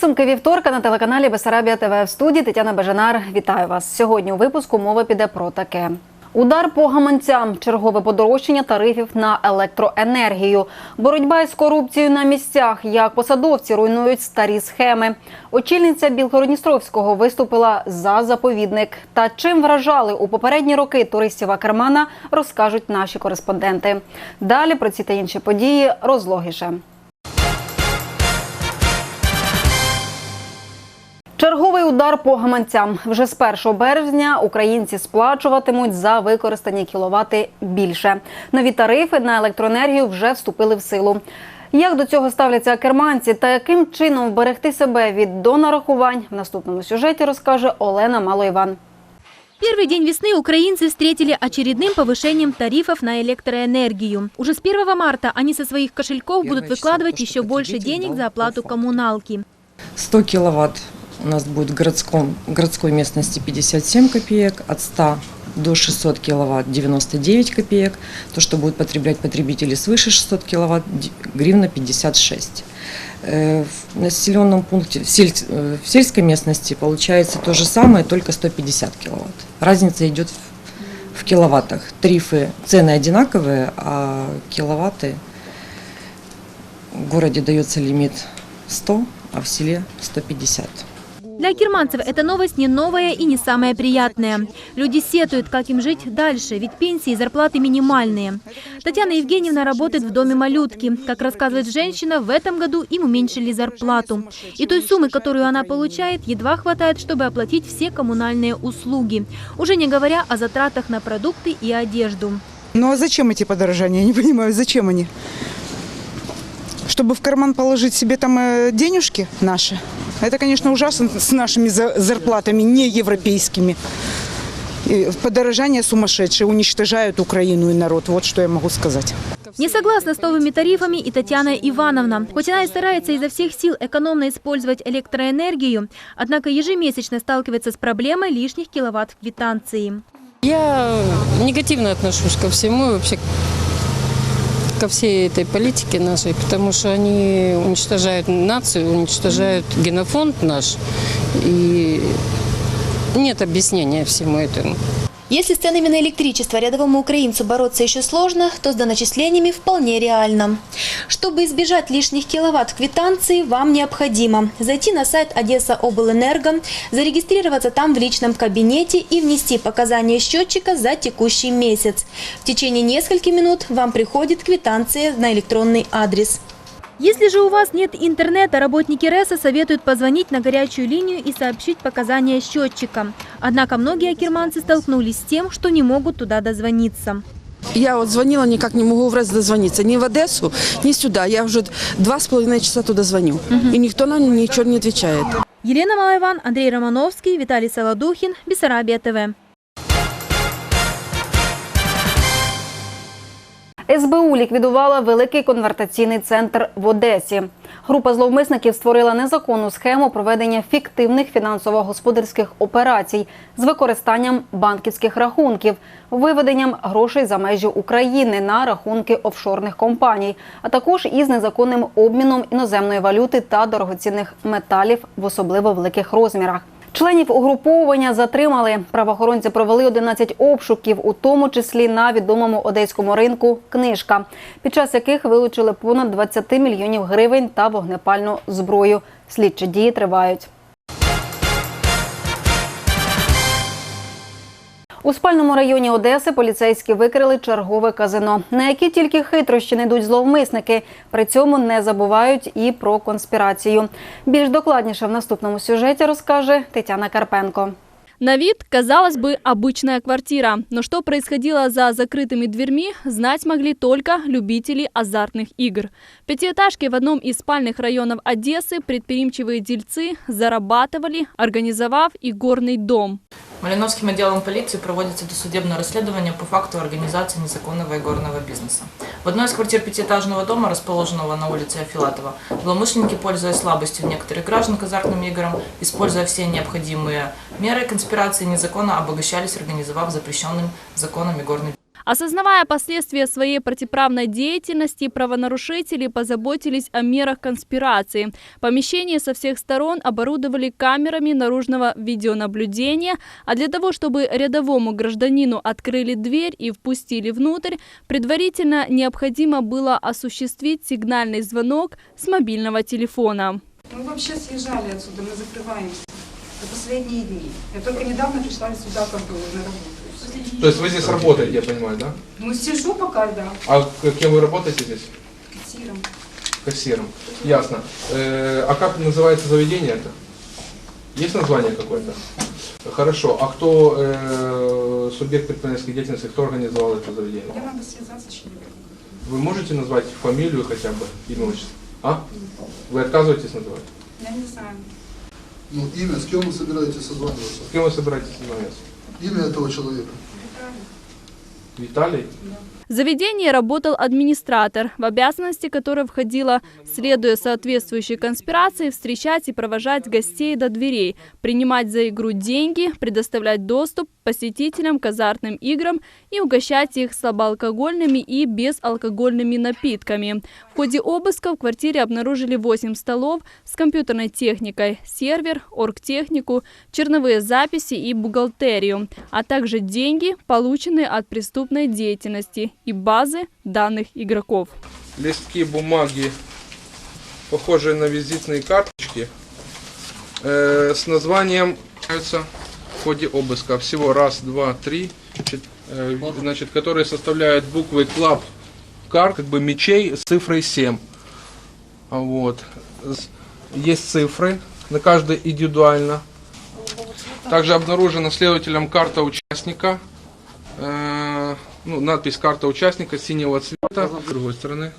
Підсумки вівторка на телеканалі Бесарабія ТВ в студії Тетяна Бежанар. Вітаю вас. Сьогодні у випуску мова піде про таке. Удар по гаманцям, чергове подорожчання тарифів на електроенергію, боротьба із корупцією на місцях, як посадовці руйнують старі схеми. Очільниця Білгородністровського виступила за заповідник. Та чим вражали у попередні роки туристів Акермана, розкажуть наші кореспонденти. Далі про ці та інші події розлогіше. удар по гаманцям. Вже з 1 березня українці сплачуватимуть за використані кіловати більше. Нові тарифи на електроенергію вже вступили в силу. Як до цього ставляться керманці та яким чином вберегти себе від донарахувань в наступному сюжеті розкаже Олена Малоїван. Первый день весны украинцы встретили очередным повышением тарифов на электроэнергию. Уже с 1 марта они со своих кошельков будут Первое число, выкладывать то, что еще больше потребитель денег дал за по оплату факту. коммуналки. 100 киловатт у нас будет в городском, городской местности 57 копеек, от 100 до 600 киловатт 99 копеек. То, что будут потреблять потребители свыше 600 киловатт, гривна 56. Э, В населенном пункте, в, сель- э, в сельской местности получается то же самое, только 150 киловатт. Разница идет в, в киловаттах. Тарифы, цены одинаковые, а киловатты в городе дается лимит 100, а в селе 150. Для керманцев эта новость не новая и не самая приятная. Люди сетуют, как им жить дальше, ведь пенсии и зарплаты минимальные. Татьяна Евгеньевна работает в доме малютки. Как рассказывает женщина, в этом году им уменьшили зарплату. И той суммы, которую она получает, едва хватает, чтобы оплатить все коммунальные услуги. Уже не говоря о затратах на продукты и одежду. Ну а зачем эти подорожания? Я не понимаю, зачем они? Чтобы в карман положить себе там э, денежки наши? Это, конечно, ужасно с нашими за- зарплатами, не европейскими. И подорожания сумасшедшие, уничтожают Украину и народ. Вот что я могу сказать. Не согласна с новыми тарифами и Татьяна Ивановна. Хоть она и старается изо всех сил экономно использовать электроэнергию, однако ежемесячно сталкивается с проблемой лишних киловатт в квитанции. Я негативно отношусь ко всему вообще ко всей этой политике нашей, потому что они уничтожают нацию, уничтожают генофонд наш. И нет объяснения всему этому. Если с ценами на электричество рядовому украинцу бороться еще сложно, то с доначислениями вполне реально. Чтобы избежать лишних киловатт в квитанции, вам необходимо зайти на сайт Одесса Облэнерго, зарегистрироваться там в личном кабинете и внести показания счетчика за текущий месяц. В течение нескольких минут вам приходит квитанция на электронный адрес. Если же у вас нет интернета, работники РЭСа советуют позвонить на горячую линию и сообщить показания счетчика. Однако многие акерманцы столкнулись с тем, что не могут туда дозвониться. Я вот звонила, никак не могу в раз дозвониться. Ни в Одессу, ни сюда. Я уже два с половиной часа туда звоню. И никто нам ничего не отвечает. Елена Малайван, Андрей Романовский, Виталий Солодухин, Бессарабия ТВ. СБУ ліквідувала великий конвертаційний центр в Одесі. Група зловмисників створила незаконну схему проведення фіктивних фінансово-господарських операцій з використанням банківських рахунків, виведенням грошей за межі України на рахунки офшорних компаній, а також із незаконним обміном іноземної валюти та дорогоцінних металів в особливо великих розмірах. Членів угруповання затримали. Правоохоронці провели 11 обшуків, у тому числі на відомому одеському ринку книжка, під час яких вилучили понад 20 мільйонів гривень та вогнепальну зброю. Слідчі дії тривають. У спальному районі Одеси поліцейські викрили чергове казино, на які тільки хитрощі не йдуть зловмисники. При цьому не забувають і про конспірацію. Більш докладніше в наступному сюжеті розкаже Тетяна Карпенко. На вид, казалось бы, обычная квартира. Но что происходило за закрытыми дверьми, знать могли только любители азартных игр. В пятиэтажке в одном из спальных районов Одессы предприимчивые дельцы зарабатывали, организовав игорный дом. Малиновским отделом полиции проводится досудебное расследование по факту организации незаконного игорного бизнеса. В одной из квартир пятиэтажного дома, расположенного на улице Афилатова, злоумышленники, пользуясь слабостью некоторых граждан к азартным играм, используя все необходимые меры конспирации, незаконно обогащались, организовав запрещенным законом игорный Осознавая последствия своей противоправной деятельности, правонарушители позаботились о мерах конспирации. Помещение со всех сторон оборудовали камерами наружного видеонаблюдения, а для того, чтобы рядовому гражданину открыли дверь и впустили внутрь, предварительно необходимо было осуществить сигнальный звонок с мобильного телефона. Мы вообще съезжали отсюда, мы закрываемся. Это последние дни. Я только недавно пришла сюда как бы на работу. То есть вы здесь работаете, я понимаю, да? Ну, сижу пока, да, А кем вы работаете здесь? кассиром. Кассиром. Ясно. Э, а как называется заведение это? Есть название какое-то? Хорошо. А кто э, субъект предпринимательской деятельности, кто организовал это заведение? Я надо связаться с чем-нибудь. Вы можете назвать фамилию хотя бы, имя, отчество? А? Вы отказываетесь называть? Я не знаю. Ну, имя, с кем вы собираетесь созваниваться? С кем вы собираетесь созвониться? Имя этого человека. Виталий? В заведении работал администратор, в обязанности которой входило, следуя соответствующей конспирации, встречать и провожать гостей до дверей, принимать за игру деньги, предоставлять доступ посетителям к азартным играм и угощать их слабоалкогольными и безалкогольными напитками. В ходе обыска в квартире обнаружили 8 столов с компьютерной техникой, сервер, оргтехнику, черновые записи и бухгалтерию, а также деньги, полученные от преступной деятельности и базы данных игроков. листки бумаги, похожие на визитные карточки, э, с названием в ходе обыска. Всего раз, два, три, чет- э, значит, которые составляют буквы клаб кар, как бы мечей с цифрой 7. А Вот. Есть цифры, на каждой индивидуально. Также обнаружена следователем карта участника. Э, ну, надпись «Карта участника» синего цвета. С другой стороны.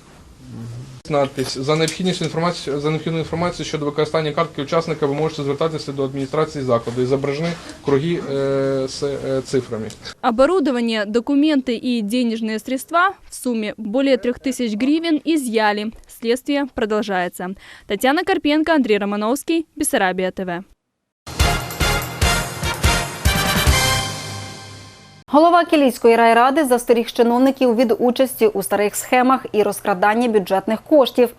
Надпись за необхідністю інформації за необхідну інформацію щодо використання картки учасника ви можете звертатися до адміністрації закладу і зображені круги е, з е, цифрами. Оборудование, документы и денежные средства в сумме более 3000 гривен изъяли. Следствие продолжается. Татьяна Карпенко, Андрей Романовский, Бессарабия ТВ. Голова Кілійської райради застеріг чиновників від участі у старих схемах і розкрадання бюджетних коштів.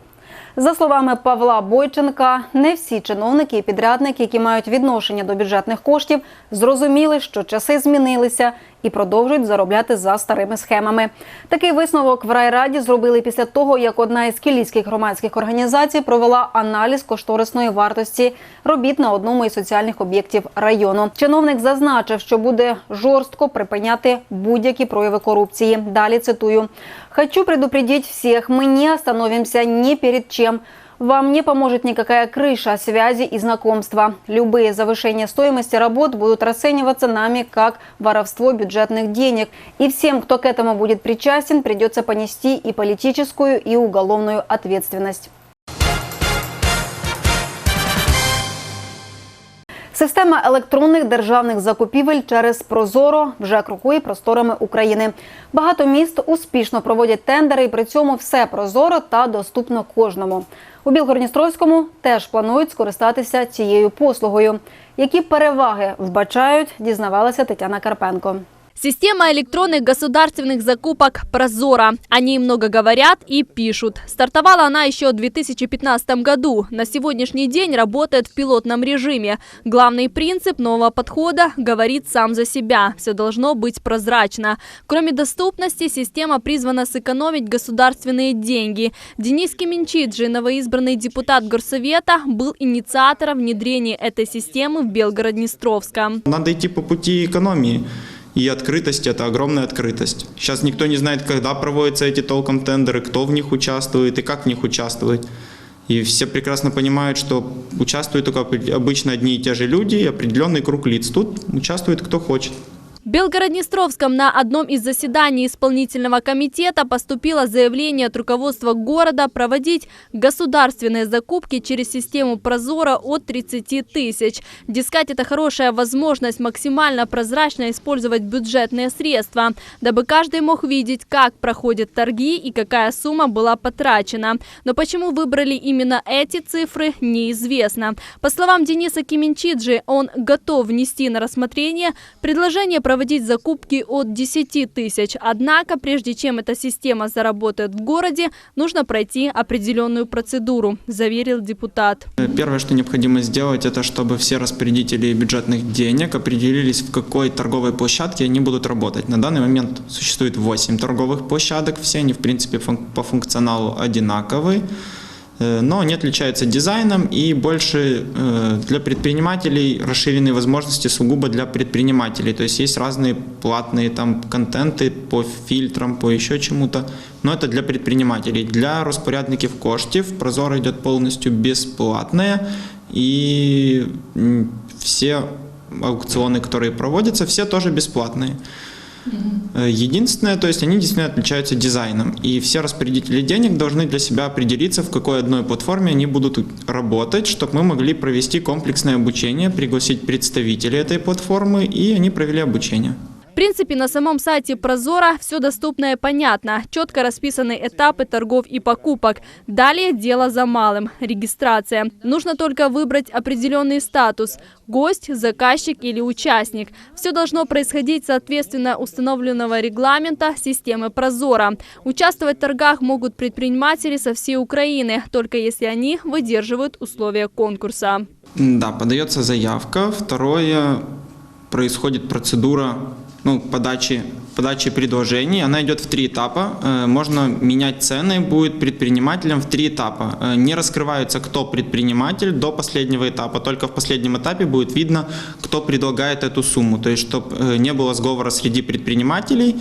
За словами Павла Бойченка, не всі чиновники і підрядники, які мають відношення до бюджетних коштів, зрозуміли, що часи змінилися і продовжують заробляти за старими схемами. Такий висновок в райраді зробили після того, як одна із кілійських громадських організацій провела аналіз кошторисної вартості робіт на одному із соціальних об'єктів району. Чиновник зазначив, що буде жорстко припиняти будь-які прояви корупції. Далі цитую: хочу предупредить всех, мы не остановимся ни перед чем. Вам не поможет никакая крыша связи и знакомства. Любые завышения стоимости работ будут расцениваться нами как воровство бюджетных денег. И всем, кто к этому будет причастен, придется понести и политическую, и уголовную ответственность. Система електронних державних закупівель через Прозоро вже крокує просторами України. Багато міст успішно проводять тендери, і при цьому все прозоро та доступно кожному. У Білгородністровському теж планують скористатися цією послугою. Які переваги вбачають, дізнавалася Тетяна Карпенко. Система электронных государственных закупок «Прозора». О ней много говорят и пишут. Стартовала она еще в 2015 году. На сегодняшний день работает в пилотном режиме. Главный принцип нового подхода говорит сам за себя. Все должно быть прозрачно. Кроме доступности, система призвана сэкономить государственные деньги. Денис Кеменчиджи, новоизбранный депутат Горсовета, был инициатором внедрения этой системы в Белгород-Днестровском. Надо идти по пути экономии. И открытость – это огромная открытость. Сейчас никто не знает, когда проводятся эти толком тендеры, кто в них участвует и как в них участвует. И все прекрасно понимают, что участвуют только обычно одни и те же люди и определенный круг лиц. Тут участвует кто хочет. В Белгород-Днестровском на одном из заседаний исполнительного комитета поступило заявление от руководства города проводить государственные закупки через систему Прозора от 30 тысяч. Дескать, это хорошая возможность максимально прозрачно использовать бюджетные средства, дабы каждый мог видеть, как проходят торги и какая сумма была потрачена. Но почему выбрали именно эти цифры, неизвестно. По словам Дениса Кименчиджи, он готов внести на рассмотрение предложение проводить проводить закупки от 10 тысяч. Однако, прежде чем эта система заработает в городе, нужно пройти определенную процедуру, заверил депутат. Первое, что необходимо сделать, это чтобы все распорядители бюджетных денег определились, в какой торговой площадке они будут работать. На данный момент существует 8 торговых площадок, все они, в принципе, по функционалу одинаковые, но они отличаются дизайном и больше э, для предпринимателей расширенные возможности сугубо для предпринимателей. То есть есть разные платные там контенты по фильтрам, по еще чему-то, но это для предпринимателей. Для розпорядників коштів Прозоро идет полностью бесплатное, и м, все аукционы, которые проводятся, все тоже бесплатные. Э, Единственное, то есть они действительно отличаются дизайном, и все распорядители денег должны для себя определиться, в какой одной платформе они будут работать, чтобы мы могли провести комплексное обучение, пригласить представителей этой платформы, и они провели обучение. В принципе, на самом сайте Прозора все доступно и понятно. Четко расписаны этапы торгов и покупок. Далее дело за малым – регистрация. Нужно только выбрать определенный статус – гость, заказчик или участник. Все должно происходить соответственно установленного регламента системы Прозора. Участвовать в торгах могут предприниматели со всей Украины, только если они выдерживают условия конкурса. Да, подается заявка. Второе, происходит процедура ну, подачи, подачи предложений. Она идет в три этапа. Э, Можно менять цены будет предпринимателям в три этапа. Э, Не раскрывается, кто предприниматель до последнего этапа. Только в последнем этапе будет видно, кто предлагает эту сумму. То есть, чтобы не было сговора среди предпринимателей,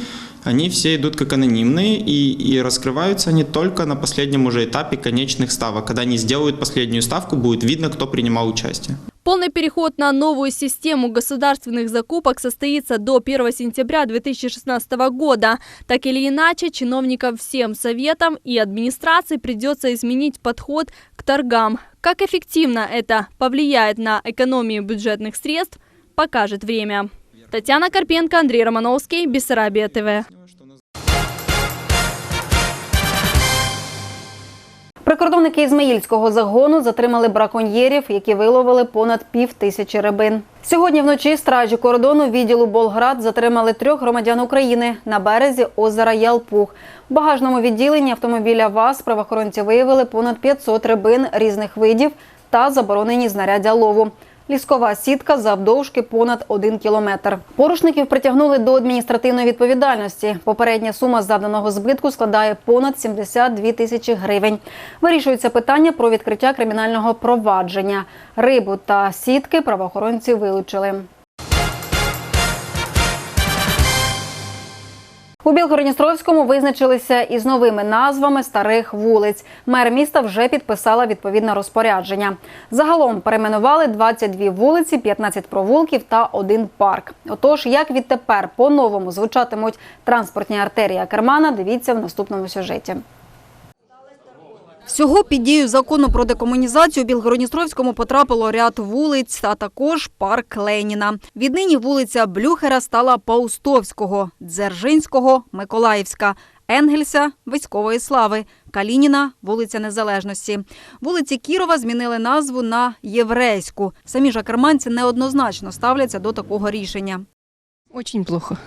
они все идут как анонимные и, и раскрываются они только на последнем уже этапе конечных ставок. Когда они сделают последнюю ставку, будет видно, кто принимал участие. Полный переход на новую систему государственных закупок состоится до 1 сентября 2016 года. Так или иначе, чиновникам всем советам и администрации придется изменить подход к торгам. Как эффективно это повлияет на экономию бюджетных средств, покажет время. Татьяна Карпенко, Андрей Романовский, Бессарабия ТВ. Прикордонники Ізмаїльського загону затримали браконьєрів, які виловили понад пів тисячі рибин. Сьогодні вночі стражі кордону відділу Болград затримали трьох громадян України на березі озера Ялпух. В багажному відділенні автомобіля ВАЗ правоохоронці виявили понад 500 рибин різних видів та заборонені знаряддя лову. Ліскова сітка завдовжки понад один кілометр. Порушників притягнули до адміністративної відповідальності. Попередня сума завданого збитку складає понад 72 тисячі гривень. Вирішується питання про відкриття кримінального провадження. Рибу та сітки правоохоронці вилучили. У Білгородністровському визначилися із новими назвами старих вулиць. Мер міста вже підписала відповідне розпорядження. Загалом перейменували 22 вулиці, 15 провулків та один парк. Отож, як відтепер по-новому звучатимуть транспортні артерії Акермана, дивіться в наступному сюжеті. Всього під дію закону про декомунізацію у Білгородністровському потрапило ряд вулиць, а також парк Леніна. Віднині вулиця Блюхера стала Паустовського, Дзержинського, Миколаївська, Енгельса – Військової слави, Калініна – вулиця Незалежності. Вулиці Кірова змінили назву на Єврейську. Самі ж акерманці неоднозначно ставляться до такого рішення. Очень плохо.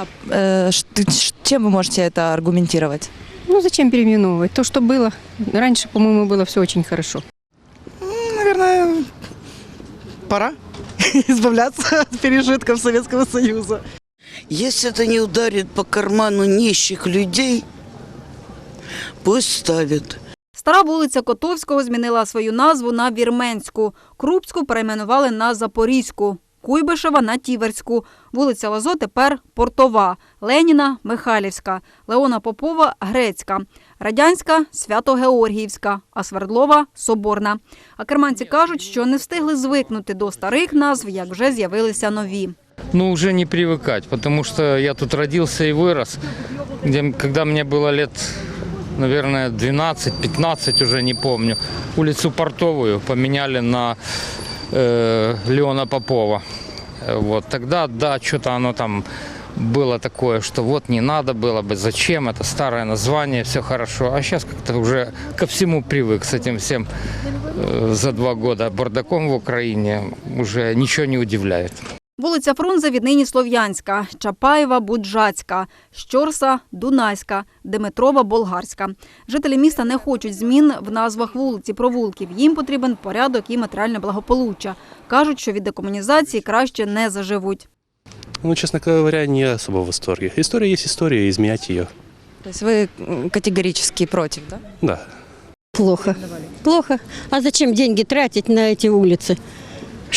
А э, ш- ты- ш- чем вы можете это аргументировать? Ну зачем переименовывать? То, что было. Раньше, по-моему, было все очень хорошо. Наверное, пора избавляться от пережитков Советского Союза. Если это не ударит по карману нищих людей, пусть ставят. Стара вулиця Котовського змінила свою назву на Вірменську. Крупську перейменували на Запорізьку. Куйбишева на Тіверську. Вулиця Лазо тепер Портова. Леніна – Михайлівська. Леона Попова – Грецька. Радянська – Свято-Георгіївська. А Свердлова – Соборна. А керманці кажуть, що не встигли звикнути до старих назв, як вже з'явилися нові. Ну, уже не привыкать, потому что я тут родился и вырос. Где, когда мне было лет, наверное, 12-15, уже не помню, улицу Портовую поменяли на э, Леона Попова. Э, Вот тогда, да, что-то оно там было такое, что вот не надо было бы, зачем, это старое название, все хорошо. А сейчас как-то уже ко всему привык с этим всем э, за два года бардаком в Украине, уже ничего не удивляет. Вулиця Фрунзе віднині Слов'янська, Чапаєва Буджацька, Щорса Дунайська, Димитрова Болгарська. Жителі міста не хочуть змін в назвах вулиці провулків. Їм потрібен порядок і матеріальне благополуччя. Кажуть, що від декомунізації краще не заживуть. Ну, честно говоря, не особо в восторге. История есть история, изменять ее. То есть вы м, категорически против, да? Да. Плохо. Плохо. А зачем деньги тратить на эти улицы?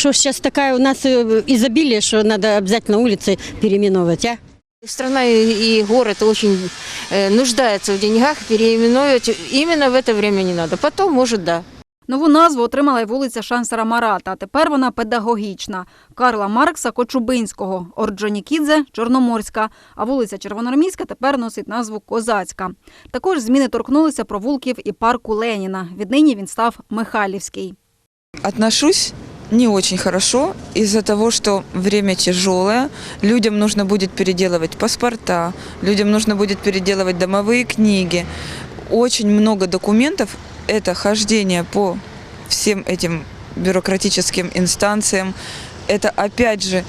Что сейчас такая у нас э, изобилие, что надо обязательно улицы переименовывать, а? Страна и, и город очень э, нуждаются в деньгах, переименовывать именно в это время не надо. Потом, может, да. Нову назву отримала й вулиця Шансера Марата. Тепер вона педагогічна. Карла Маркса Кочубинського, Орджонікідзе Чорноморська. А вулиця Червоноармійська тепер носить назву Козацька. Також зміни торкнулися провулків і парку Леніна. Віднині він став Михайлівський. Отношусь не очень хорошо из-за того, что время тяжелое, людям нужно будет переделывать паспорта, людям нужно будет переделывать домовые книги. Очень много документов – это хождение по всем этим бюрократическим инстанциям, это опять же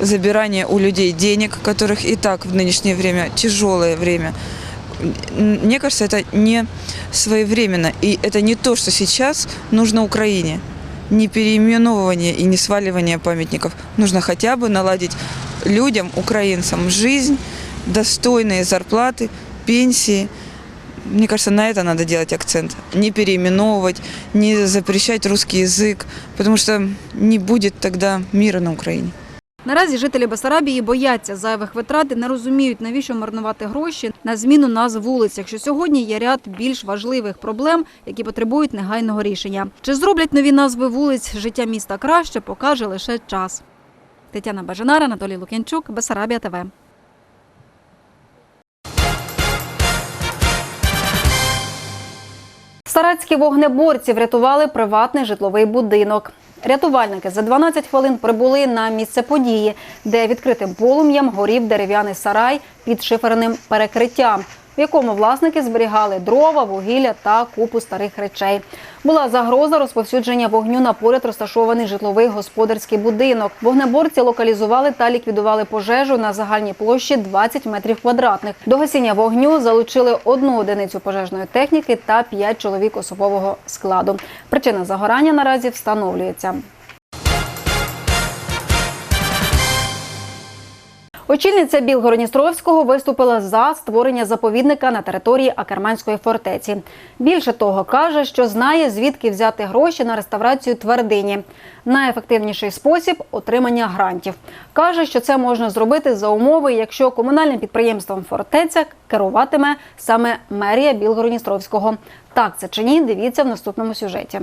забирание у людей денег, которых и так в нынешнее время тяжелое время. Мне кажется, это не своевременно, и это не то, что сейчас нужно Украине не переименовывание и не сваливание памятников. Нужно хотя бы наладить людям, украинцам, жизнь, достойные зарплаты, пенсии. Мне кажется, на это надо делать акцент. Не переименовывать, не запрещать русский язык, потому что не будет тогда мира на Украине. Наразі жителі Бесарабії бояться зайвих витрат і не розуміють, навіщо марнувати гроші на зміну назв вулиць, якщо сьогодні є ряд більш важливих проблем, які потребують негайного рішення. Чи зроблять нові назви вулиць життя міста краще, покаже лише час. Тетяна Бажанара, Анатолій Лук'янчук, Бесарабія ТВ. Саратські вогнеборці врятували приватний житловий будинок. Рятувальники за 12 хвилин прибули на місце події, де відкритим полум'ям горів дерев'яний сарай під шиферним перекриттям, в якому власники зберігали дрова, вугілля та купу старих речей. Була загроза розповсюдження вогню на поряд розташований житловий господарський будинок. Вогнеборці локалізували та ліквідували пожежу на загальній площі 20 метрів квадратних. До гасіння вогню залучили одну одиницю пожежної техніки та 5 чоловік особового складу. Причина загорання наразі встановлюється. Очільниця Білгородністровського виступила за створення заповідника на території Акерманської фортеці. Більше того, каже, що знає, звідки взяти гроші на реставрацію твердині. Найефективніший спосіб отримання грантів. Каже, що це можна зробити за умови, якщо комунальним підприємством фортеця керуватиме саме мерія Білгородністровського. Так це чи ні? Дивіться в наступному сюжеті.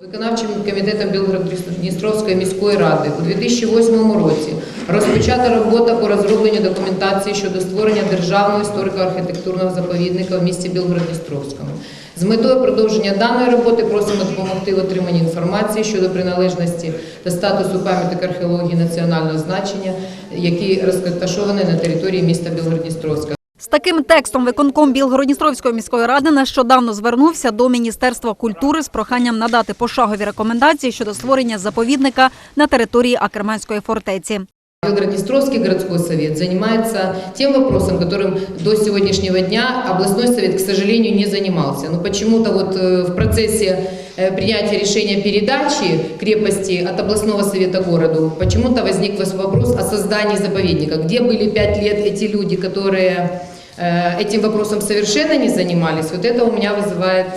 Виконавчим комітетом Білгород-Дністровської міської ради у 2008 році розпочата робота по розробленню документації щодо створення державного історико-архітектурного заповідника в місті Білгород-Дністровському. З метою продовження даної роботи просимо допомогти в отриманні інформації щодо приналежності та статусу пам'яток археології національного значення, які розташовані на території міста Білгород-Дністровська. З таким текстом виконком Білгородністровської міської ради нещодавно звернувся до Міністерства культури з проханням надати пошагові рекомендації щодо створення заповідника на території Акерманської фортеці. Белгород-Днестровский городской совет занимается тем вопросом, которым до сегодняшнего дня областной совет, к сожалению, не занимался. Но почему-то вот э, в процессе э, принятия решения передачи крепости от областного совета городу почему-то возник вопрос о создании заповедника. Где были пять лет эти люди, которые э, этим вопросом совершенно не занимались? Вот это у меня вызывает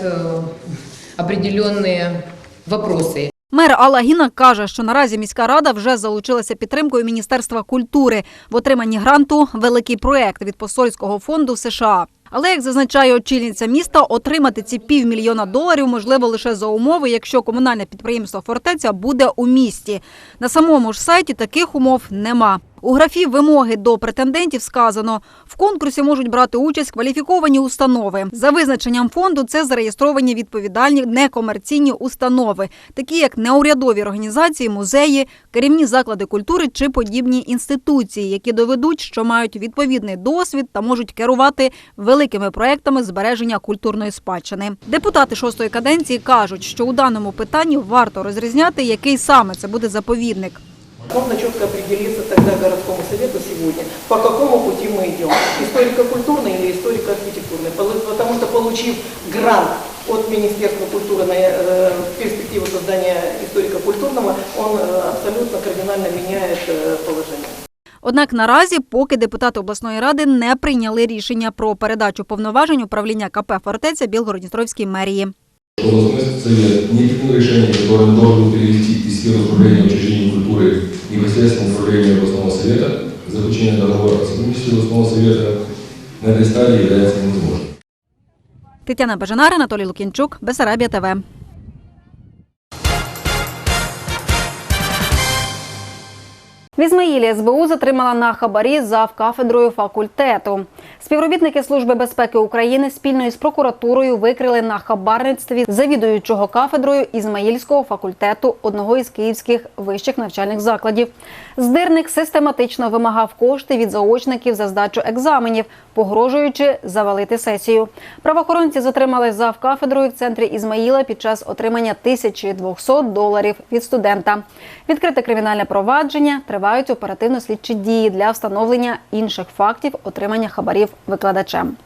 определенные вопросы. Мер Алла Гіна каже, що наразі міська рада вже залучилася підтримкою Міністерства культури в отриманні гранту Великий проект від посольського фонду США. Але як зазначає очільниця міста, отримати ці півмільйона доларів можливо лише за умови, якщо комунальне підприємство Фортеця буде у місті. На самому ж сайті таких умов нема. У графі вимоги до претендентів сказано, в конкурсі можуть брати участь кваліфіковані установи. За визначенням фонду це зареєстровані відповідальні некомерційні установи, такі як неурядові організації, музеї, керівні заклади культури чи подібні інституції, які доведуть, що мають відповідний досвід та можуть керувати великими проектами збереження культурної спадщини. Депутати шостої каденції кажуть, що у даному питанні варто розрізняти, який саме це буде заповідник. Нужно четко определиться тогда городскому совету сегодня, по какому пути мы идем. Историко-культурный или историко-архитектурный. Пол- Потому что получив грант от Министерства культуры на э, перспективу создания историко-культурного, он э, абсолютно кардинально меняет э, положение. Однак наразі, поки депутати обласної ради не прийняли рішення про передачу повноважень управління КП «Фортеця» Білгородністровській мерії. Областной совет не принял решение, которое должен перевести из сферы управления учреждений культуры непосредственно в управление областного совета, заключение договора о сотрудничестве областного совета на этой стадии является невозможным. Тетяна Бажанар, Анатолій Лукінчук, Бесарабія ТВ. В Ізмаїлі СБУ затримала на хабарі зав кафедрою факультету. Співробітники Служби безпеки України спільно із прокуратурою викрили на хабарництві завідуючого кафедрою Ізмаїльського факультету одного із київських вищих навчальних закладів. Здирник систематично вимагав кошти від заочників за здачу екзаменів, погрожуючи завалити сесію. Правоохоронці затримали зав кафедрою в центрі Ізмаїла під час отримання 1200 доларів від студента. Відкрите кримінальне провадження тривають оперативно-слідчі дії для встановлення інших фактів отримання хабарів викладачем.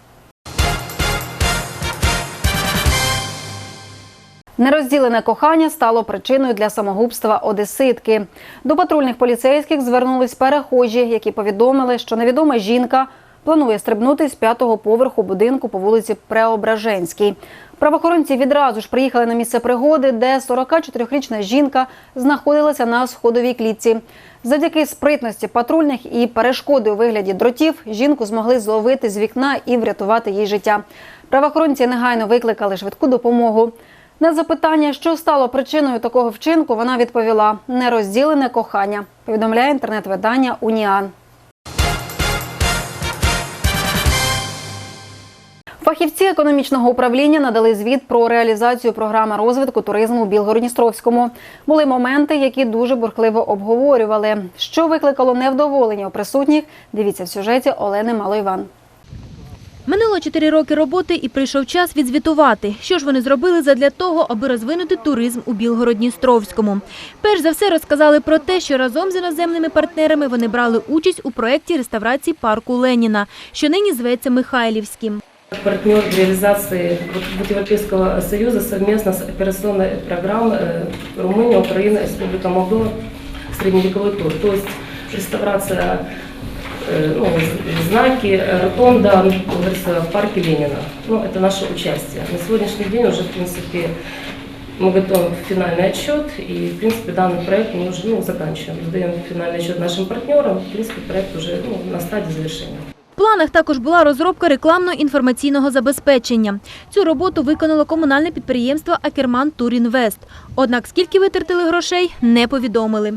Нерозділене кохання стало причиною для самогубства одеситки. До патрульних поліцейських звернулись перехожі, які повідомили, що невідома жінка планує стрибнути з п'ятого поверху будинку по вулиці Преображенській. Правоохоронці відразу ж приїхали на місце пригоди, де 44-річна жінка знаходилася на сходовій клітці. Завдяки спритності патрульних і перешкоди у вигляді дротів жінку змогли зловити з вікна і врятувати їй життя. Правоохоронці негайно викликали швидку допомогу. На запитання, що стало причиною такого вчинку, вона відповіла нерозділене кохання. Повідомляє інтернет-видання Уніан. Фахівці економічного управління надали звіт про реалізацію програми розвитку туризму у Білгородністровському. Були моменти, які дуже бурхливо обговорювали. Що викликало невдоволення у присутніх? Дивіться в сюжеті Олени Малойван. Минуло 4 роки роботи і прийшов час відзвітувати. Що ж вони зробили задля того, аби розвинути туризм у Білгород-Дністровському. Перш за все розказали про те, що разом з іноземними партнерами вони брали участь у проєкті реставрації парку Леніна, що нині зветься Михайлівським. партнер в реализации вот, вот Европейского Союза совместно с операционной программой э, Румыния, Украина, Республика Молдова, средневековый тур. То есть реставрация э, ну, з- знаки, ротонда, ну, как говорится, в парке Ленина. Ну, это наше участие. На сегодняшний день уже, в принципе, мы готовим финальный отчет, и, в принципе, данный проект мы уже ну, заканчиваем. Сдаем финальный отчет нашим партнерам, в принципе, проект уже ну, на стадии завершения. В планах також була розробка рекламно-інформаційного забезпечення. Цю роботу виконало комунальне підприємство Акерман Турінвест. Однак скільки витратили грошей, не повідомили.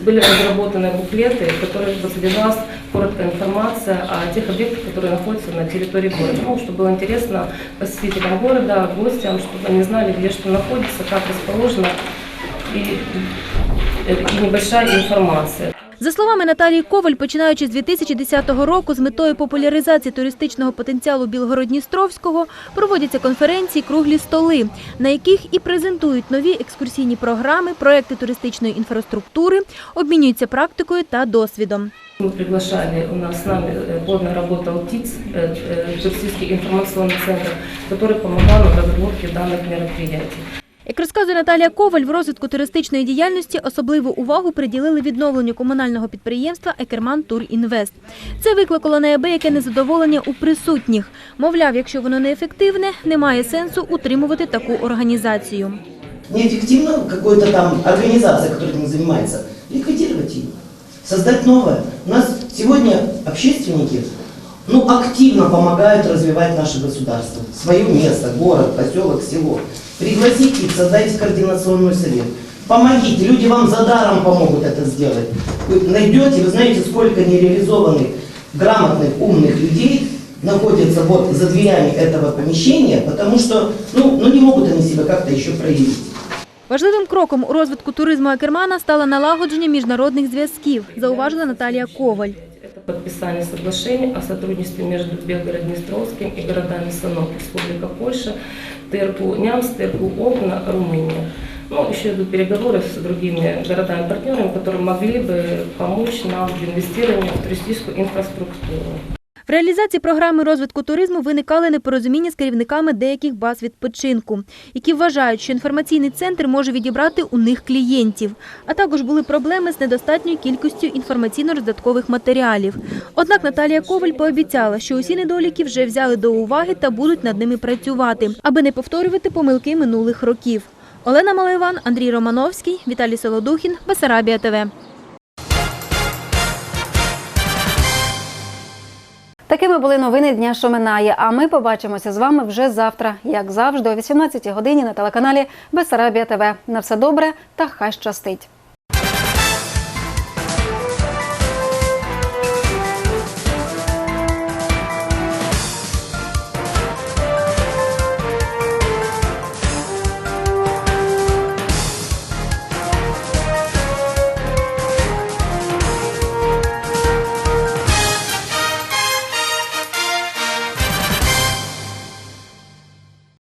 Были разработаны буклеты, в которых содержалась короткая информация о тех объектах, которые находятся на территории города. Ну, чтобы было интересно посетителям города, гостям, чтобы они знали, где что находится, как расположено, и, и небольшая информация. За словами Наталії Коваль, починаючи з 2010 року з метою популяризації туристичного потенціалу Білгород-Дністровського проводяться конференції, круглі столи, на яких і презентують нові екскурсійні програми, проекти туристичної інфраструктури, обмінюються практикою та досвідом. Мы приглашали, у нас с нами э, плотно работал ТИЦ, э, э, Туристический информационный центр, который помогал в разработке данных мероприятий. Як розказує Наталія Коваль, в розвитку туристичної діяльності особливу увагу приділили відновленню комунального підприємства Екерман Тур Інвест. Це викликало неабияке незадоволення у присутніх. Мовляв, якщо воно неефективне, немає сенсу утримувати таку організацію. неэффективно какой-то там организация, которая этим занимается, ликвидировать ее, создать новое. У нас сегодня общественники ну, активно помогают развивать наше государство, свое место, город, поселок, село. Пригласите их, создайте координационный совет. Помогите, люди вам за даром помогут это сделать. Вы найдете, вы знаете, сколько нереализованных, грамотных, умных людей находятся вот за дверями этого помещения, потому что ну, ну не могут они себя как-то еще проявить. Важливим кроком у розвитку туризму Акермана стало налагодження міжнародних зв'язків, зауважила Наталія Коваль. подписание соглашений о сотрудничестве между Белгород-Днестровским и городами Санок, Республика Польша, ТРКУ Нямс, ТРКУ Окна, Румыния. Ну, еще идут переговоры с другими городами-партнерами, которые могли бы помочь нам в инвестировании в туристическую инфраструктуру. В реалізації програми розвитку туризму виникали непорозуміння з керівниками деяких баз відпочинку, які вважають, що інформаційний центр може відібрати у них клієнтів. А також були проблеми з недостатньою кількістю інформаційно-роздаткових матеріалів. Однак Наталія Коваль пообіцяла, що усі недоліки вже взяли до уваги та будуть над ними працювати, аби не повторювати помилки минулих років. Олена Малайван, Андрій Романовський, Віталій Солодухін, Бесарабія ТВ. Такими були новини дня, що минає. А ми побачимося з вами вже завтра, як завжди, о 18 годині на телеканалі Бесарабія ТВ. На все добре та хай щастить.